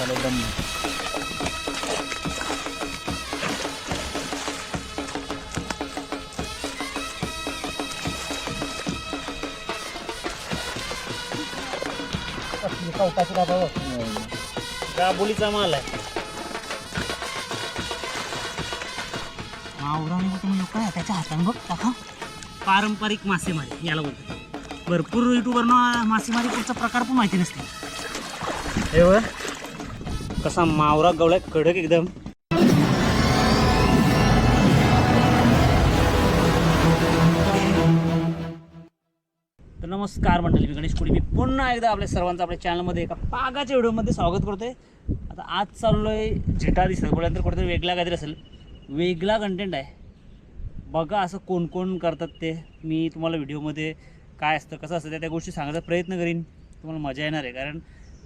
झालं एकदम कवटाची बाबा दाबोलीचा माल आहे. मावराने बघ तुम्ही लोक त्याच्या हाताने बघ टाका पारंपरिक मासेमारी याला बोलतात. भरपूर युट्यूबरना मासेमारी पुढचा प्रकार पण माहिती नसते. हे कसा मावरा गवळा कडक एकदम. तर नमस्कार मंडळी मी गणेश कुडी. मी पुन्हा एकदा आपल्या सर्वांचं आपल्या चॅनलमध्ये एका पागाच्या व्हिडिओमध्ये स्वागत करतोय. आता आज चाललो आहे झेटा दिसत बोलल्यानंतर कुठेतरी वेगळा काहीतरी असेल. वेगळा कंटेंट आहे. बघा असं कोण कोण करतात ते. मी तुम्हाला व्हिडिओमध्ये काय असतं कसं असतं त्या त्या गोष्टी सांगायचा प्रयत्न करीन. तुम्हाला मजा येणार आहे. कारण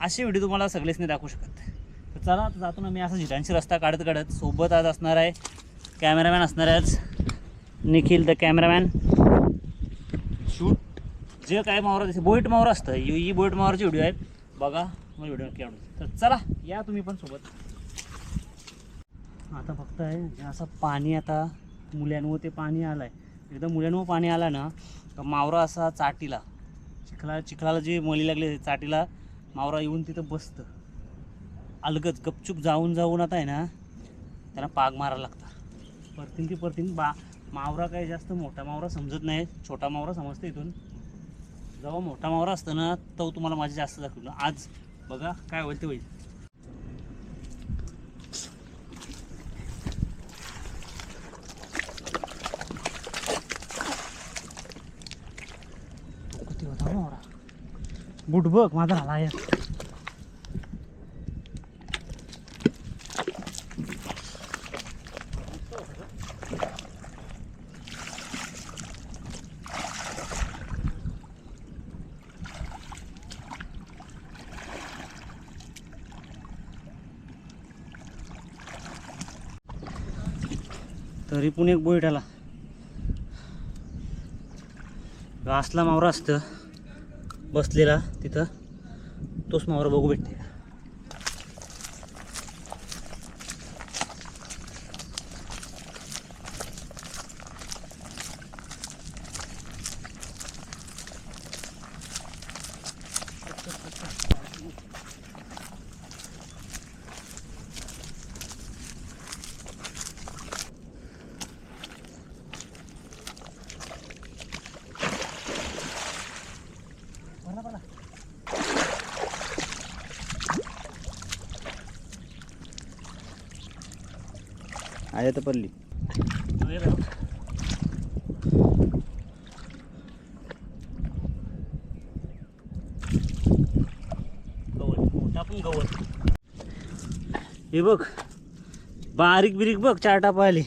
असे व्हिडिओ तुम्हाला सगळेच नाही दाखवू शकत. तर चला आता जातो ना मी असं झिटांशी रस्ता काढत काढत. सोबत आज असणार आहे कॅमेरामॅन असणार आहे आज निखिल द कॅमेरामॅन. शूट जे काय मावरा दिसते बोईट मावरा असतं. ही बोईट मावराची व्हिडिओ आहेत बघा मला व्हिडिओ नक्की आवडेल. तर चला या तुम्ही पण सोबत. आता फक्त आहे असं पाणी आता मुल्यांवर ते पाणी आलं आहे एकदा मुल्यांवर पाणी आलं ना तर मावरा असा चाटीला चिखला चिखलाला जी मली लागली चाटीला मावरा येऊन तिथं बसतं. अलगच गपचूप जाऊन जाऊन आता आहे ना त्यांना पाग मारायला लागतात. परतीन की परतीन बा मावरा काही जास्त मोठा मावरा समजत नाही छोटा मावरा समजतं इथून. जेव्हा मोठा मावरा असतं ना तो तुम्हाला माझी जास्त दाखवलं आज बघा काय होईल ते होईल. मावरा? बुट बघ माझा झाला यार तरी पण एक बोईट आला. घासला मावरा असतं. बसलेला तिथं तोच मावरा बघू भेटते. आहे तर पडली. हे बघ. गवत पण गवत हे बघ बारीक बिरीक बघ चार टापा आले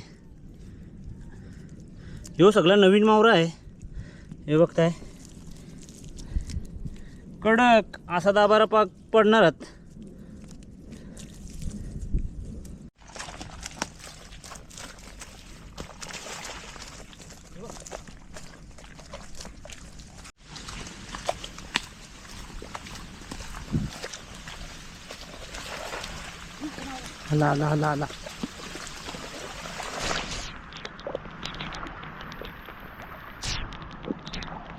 ह्यो सगळा नवीन मावरा आहे. हे बघताय. कडक असा दाबारा पाक आहात. हला हला हला हला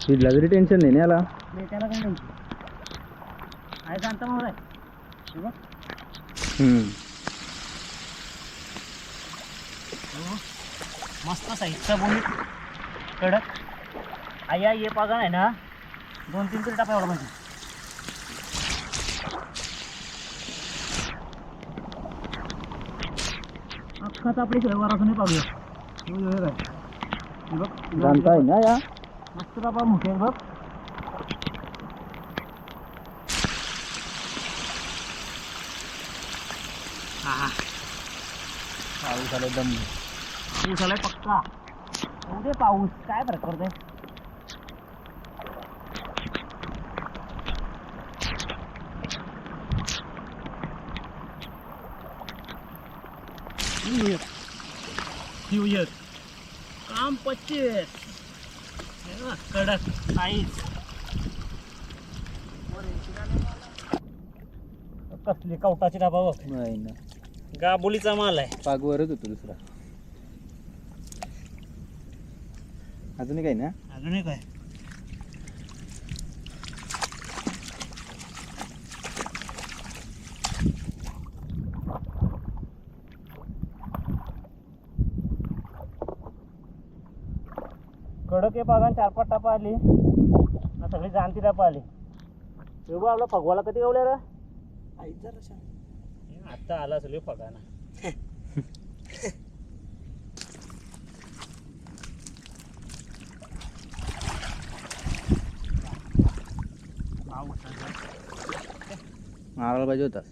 शिजला तरी टेन्शन नाही ना याला. नाही त्याला काय नाही आहे जाणता मावरा आहे. हे बघ. हम्म. हो. मस्त साईजचा बोनी कडक. आया ये पागा आहे ना? दोन तीन तरी टाका एवढा अख्खाच आपली नाही पाहूया. जाणता आहे. ना या? मस्त बाबा मोठे बघ. हा हा. पाऊस आला एकदम पाऊस आलाय पक्का. पाऊस काय फरक पडतोय? इयर न्यू इयर काम पच्चीस हे कडक साईज कसली कवटाची डाबा बघ नाही ना गाबोलीचा माल आहे पागवरच होतो दुसरा अजूनही काही ना अजून एक आहे बागान चार पाच टापा आली ना सगळी जाणती टापा आली हे बघ आपला फगवाला कधी गावल्या रे? आता आला असेल फगाना. मारायला पाहिजे होतास.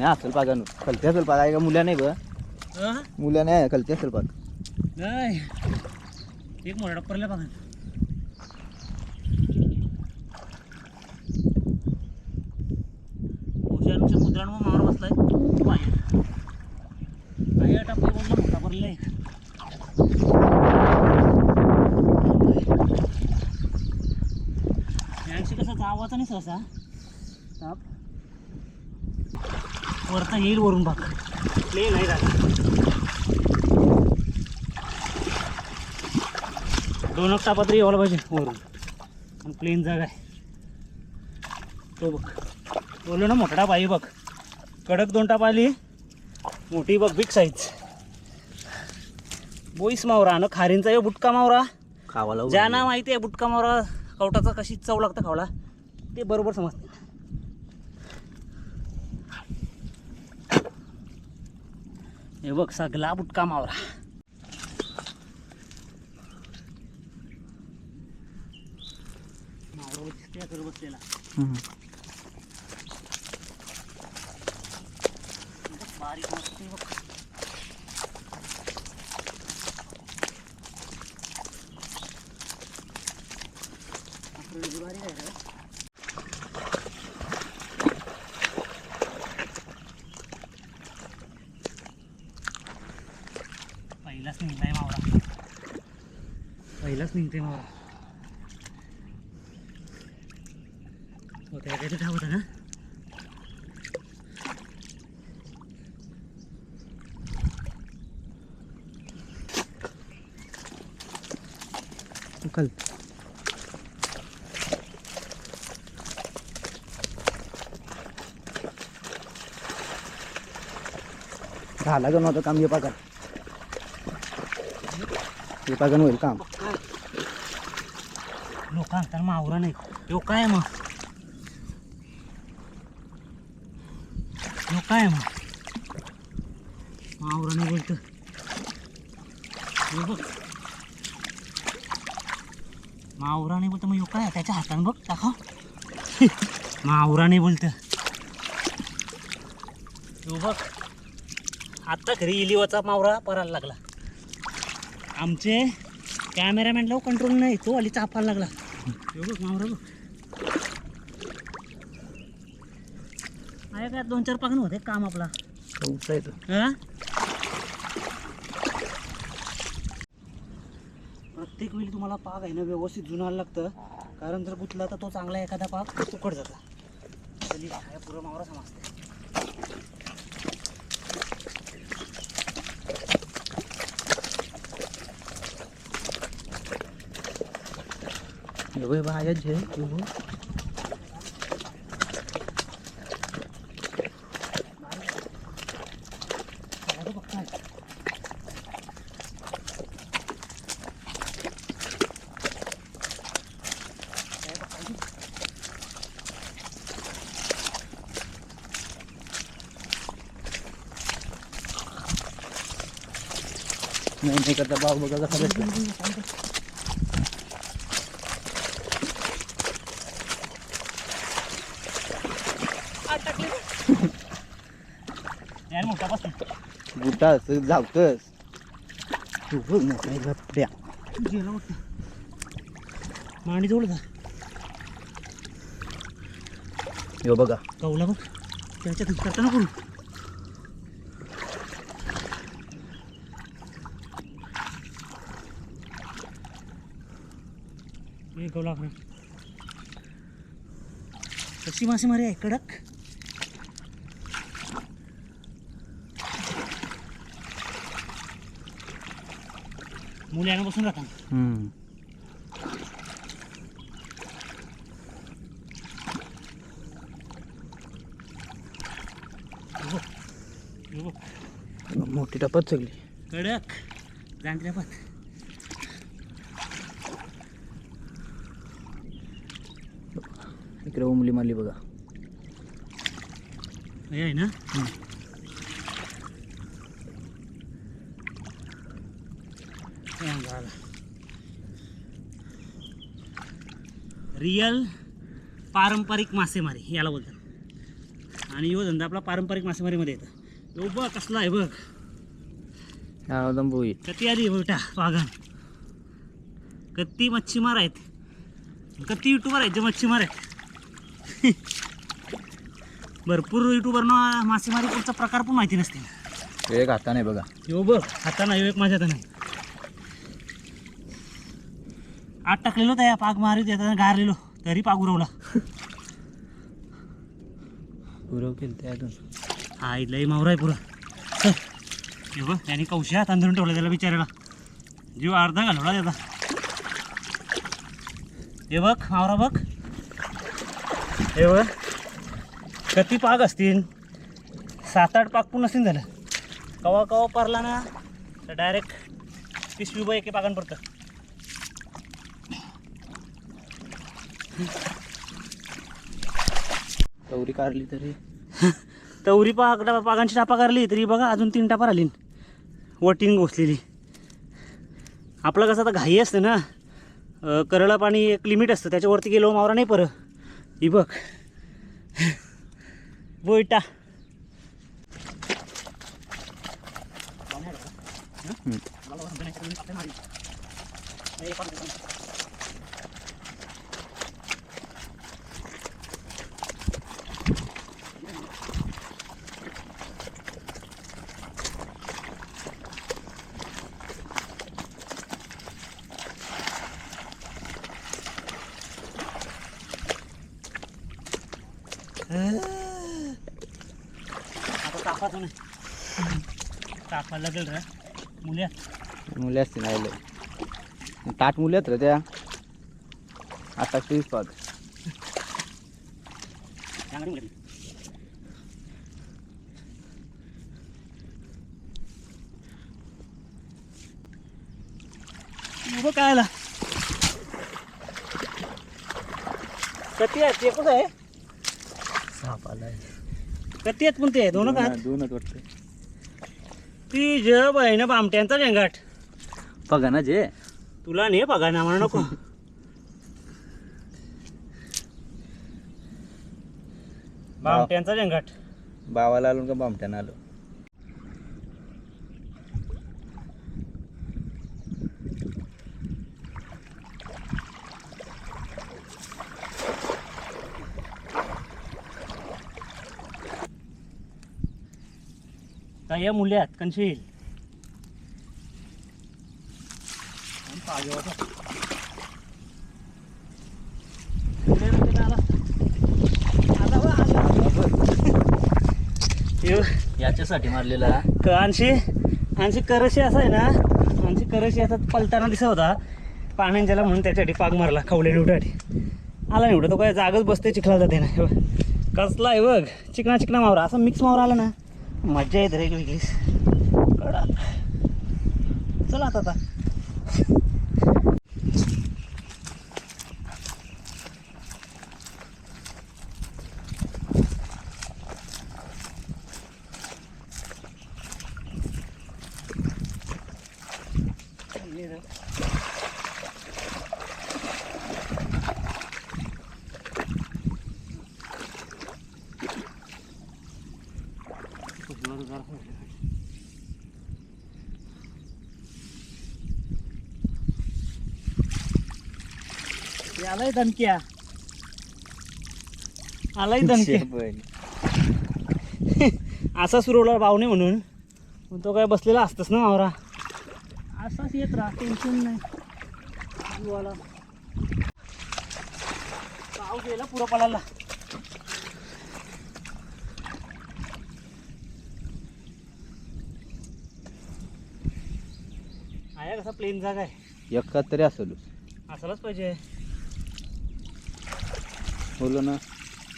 नाही असेल पागा खलते असेल पागा आहे का मुल्या नाही ब मुल्या नाही खलते असेल पाग नाही. एक मोठा पडला बघा. मुद्रांवर बसलाय. मोठा यांशी कसा जावाचा नाही सहसा? वरचा येईल वरून बघ. प्लेन आहे झाला दोन टापा तरी यावला पाहिजे वरून. आणि प्लेन जागा आहे. तो बघ. बोललो ना मोठा टाप आहे बघ. कडक दोन टाप आली. मोठी बघ बिग साईज बोईस मावरा आणि खारींचा यो बुटका मावरा. खावाला ज्यांना माहिती आहे बुटका मावरा कवटाचा कशी चव लागतं खावला ते बरोबर समजते. हे बघ सगळा बुटका मावरा. मावरा बसलेला बारीक मस्त आहे बघ आपलं बारीक आहे का पहिलाच निघलाय मावरा पहिलाच निघते मला होत्या काहीतरी धावत ना कल झाला का नव्हतं काम? ये पाकन ये पाकन होईल काम. लोक आणतात मावरा नाही यो काय मग? यो काय मग? मावरा नाही बोलत. बघ. मावरा नाही बोलत मग यो काय? त्याच्या हाताने बघ टाका मावरा नाही बोलत. यो बघ. आता घरी इलिवाचा मावरा परायला लागला. आमचे कॅमेरामॅनला कंट्रोल नाही तो अली चापायला लागला. आहे काय दोन चार पाकन होते काम आपला. हा? प्रत्येक वेळी तुम्हाला पाग आहे ना व्यवस्थित जुनायला लागतं. कारण जर गुतला तर तो चांगला एखादा पाग तुकड जाता. पुरं मावरा समजते. एवढे बाहेर जे आता बघ काय. नाही नाही करता भाऊ बघा कसा भेटतो यार मोठा बस बुटास जावतस तू बघ गप्प्या गेला मोठा मांडी जवळ जा. यो बघा. कवला बघ. त्याच्यात करता नको गवला कशी मासेमारी आहे कडक. मुलांना बसून राहतात हम्म. हे बघ, मोठी टपत सगळी. कडक. जांगऱ्या पात. इकडे उमली मारली बघा. हे आहे ना हा, झालं. रिअल पारंपरिक मासेमारी याला बोलतात. आणि यो धंदा आपला पारंपरिक मासेमारीमध्ये येतं. यो बघ कसला आहे बघ. कती आली बेटा वाघन. कत्ती मच्छीमार आहेत. कत्ती युट्यूबर आहेत जे मच्छीमार आहेत. भरपूर युट्यूबरना मासेमारीचा प्रकार पण माहिती नसते एक हाता नाही बघा. यो बघ हाताना यो एक माझ्या हाताने. आत टाकलेलो त्या पाक मारीत येताना गारलेलो तरी पाक उरवला. गुरव केलं ते अजून. हा इथलाही मावरा आहे पुरा. हे बघ त्याने कौशा तांदूळ ठेवला त्याला बिचारायला जीव अर्धा घालवला त्याचा. हे बघ मावरा बघ. हे बघ. किती पाक असतील? सात आठ पाक पण नसतील झालं कवा कवा परला ना तर डायरेक्ट पिशवी बघ एके पाकान चौरी कारली तरी. तवरी पाक पागांची टापा करली तरी बघा अजून तीन टापा राहिली. वटीन घोसलेली. आपलं कसं आता घाई असतं ना? करळा पाणी एक लिमिट असतं त्याच्यावरती गेलो मावरा नाही पर ही बघ. बोईटा आता तापाचं नाही. तापायला लागेल रे. मुल्या. मुले असतील राहिले ताट मुले आहेत रे त्या. आता तीस पाच उभं काय आला? कती आहेत एकच आहे? साप आलाय कती आहेत पण ते दोन का? दोनच वाटतं. ती जब आहे ना बामट्यांचा झेंगाट. बघा ना जे. तुला नाही बघा ना म्हणा नको. बामट्यांचा झेंगाट. बावाला आलो का बामट्यानं आलो? काय या मुल्यात कणशील याच्यासाठी मारलेला. आणशी आणशी करशी असा आहे ना आणशी करशी असा पलताना दिसत होता. पाण्याच्याला म्हणून त्याच्यासाठी पाग मारला खवले निवडासाठी आला निवडा तो काय जागच बसते चिखला जाते ना. कसला आहे बघ चिकना चिकना मावरा असा मिक्स मावरा आला ना. मज्जा येते रे वेगळीच कडक. चला आता आता हे आलाय दणक्या. आलाय दणक्या. असा सुरवला बावणे म्हणून. तो काय बसलेला असतंच ना मावरा असाच येत राहा टेन्शन नाही. जीवाला. यायला पुरा पडायला आहे कसा प्लेन जागा आहे. एका तरी असेल असायलाच पाहिजे. बोललो ना.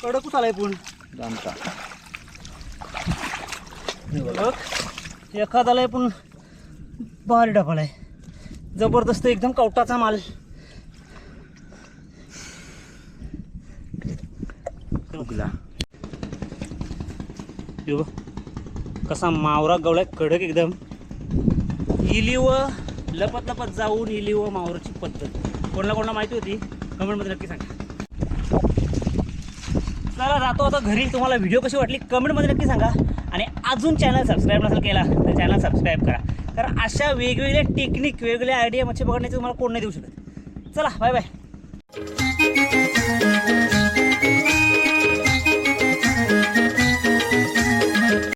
कडकच आलाय पण जाणता बघ. एखादाला पण भारी डबाल आहे. जबरदस्त एकदम कवटाचा माल. उगला. कसा मावरा गवलाय कडक एकदम. इली व लपत लपत जाऊन इली व मावराची पद्धत. कोणाला कोणाला माहिती होती? कमेंटमध्ये नक्की सांगा. चला जातो आता घरी. तुम्हाला व्हिडिओ कशी वाटली? कमेंटमध्ये नक्की सांगा. आणि अजून चॅनल सबस्क्राईब नसेल केला तर चॅनल सबस्क्राईब करा. कारण अशा वेगवेगळ्या टेक्निक वेगवेगळ्या आयडिया मच्छी पकडण्याची तुम्हाला कोण नाही देऊ शकत. चला बाय बाय